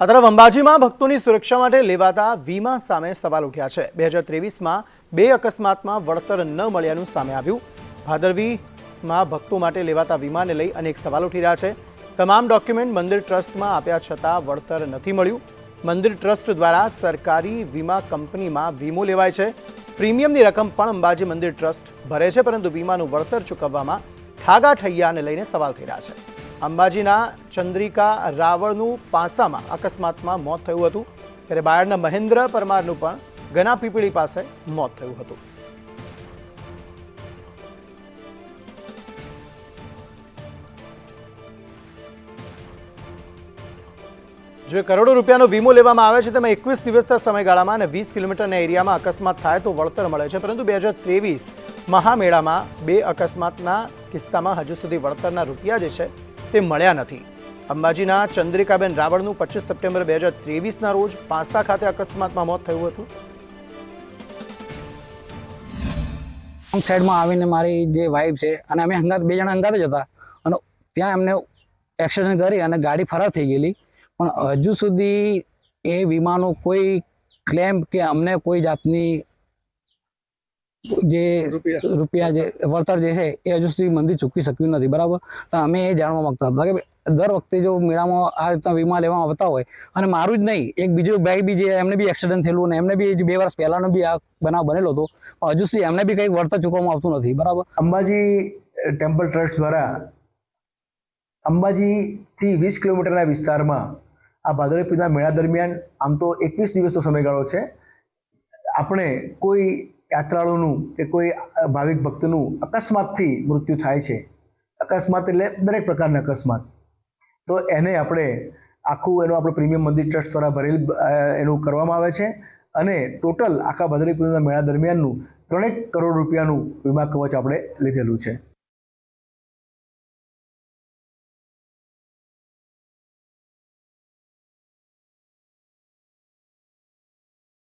આ તરફ અંબાજીમાં ભક્તોની સુરક્ષા માટે લેવાતા વીમા સામે સવાલ ઉઠ્યા છે. બે હજાર ત્રેવીસમાં બે અકસ્માતમાં વળતર ન મળ્યાનું સામે આવ્યું. ભાદરવીમાં ભક્તો માટે લેવાતા વીમાને લઈ અનેક સવાલ ઉઠી રહ્યા છે. તમામ ડોક્યુમેન્ટ મંદિર ટ્રસ્ટમાં આપ્યા છતાં વળતર નથી મળ્યું. મંદિર ટ્રસ્ટ દ્વારા સરકારી વીમા કંપનીમાં વીમો લેવાય છે. પ્રીમિયમની રકમ પણ અંબાજી મંદિર ટ્રસ્ટ ભરે છે, પરંતુ વીમાનું વળતર ચૂકવવામાં ઠાગા ઠૈયાને લઈને સવાલ થઈ રહ્યા છે. અંબાજીના ચંદ્રિકા રાવળનું પાસામાં અકસ્માતમાં મોત થયું હતું. ત્યારે બાયડના મહેન્દ્ર પરમારનું પણ ગના પીપળી પાસે મોત થયું હતું. જો કરોડો રૂપિયાનો વીમો લેવામાં આવે છે, તેમાં એકવીસ દિવસના સમયગાળામાં અને વીસ કિલોમીટરના એરિયામાં અકસ્માત થાય તો વળતર મળે છે. પરંતુ બે હજાર ત્રેવીસ મહામેળામાં બે અકસ્માતના કિસ્સામાં હજુ સુધી વળતરના રૂપિયા જે છે તે મળ્યા નથી. અંબાજીના ચંદ્રિકાબેન રાવળનું પચીસ સપ્ટેમ્બર બે હજાર ત્રેવીસના રોજ પાસા ખાતે અકસ્માતમાં મોત થયું હતું. રોંગ સાઈડમાં આવીને મારી જે વાઈફ છે, અને અમે હંગાત બે જણા હંગાત જ હતા. અને ત્યાં એમને એક્સિડન્ટ કરી અને ગાડી ફરાર થઈ ગયેલી. પણ હજુ સુધી એ વીમાનો કોઈ ક્લેમ કે અમને કોઈ જાતની જે રૂપિયા. જે વળતર જે છે એ હજુ સુધી મંદિર ચૂકવી શક્યું નથી બરાબર? તો અમે એ જાણવા માગતા હતા. કે દર વખતે જો મેળામાં આ રીતના વીમા લેવા આવતા હોય અને મારું જ નહીં એક બીજો ભાઈ બી જે એમને બી એક્સિડન્ટ થયેલું અને એમને બી બે વર્ષ પહેલાનો બી આ બનાવ બનેલો હતો પણ હજુ સુધી એમને બી કંઈક વળતર ચૂકવવામાં આવતું નથી બરાબર? અંબાજી ટેમ્પલ ટ્રસ્ટ દ્વારા અંબાજીથી વીસ કિલોમીટરના વિસ્તારમાં આ ભાદરવી મેળા દરમિયાન આમ તો એકવીસ દિવસનો સમયગાળો છે. આપણે કોઈ યાત્રાળુનું કે કોઈ ભાવિક ભક્તનું અકસ્માતથી મૃત્યુ થાય છે. અકસ્માત એટલે દરેક પ્રકારના અકસ્માત. તો એને આપણે આખું એનું આપણે પ્રીમિયમ મંદિર ટ્રસ્ટ દ્વારા ભરેલ એનું કરવામાં આવે છે અને ટોટલ આખા ભાદરવી મેળા દરમિયાનનું ત્રણેક કરોડ રૂપિયાનું વીમા કવચ આપણે લીધેલું છે.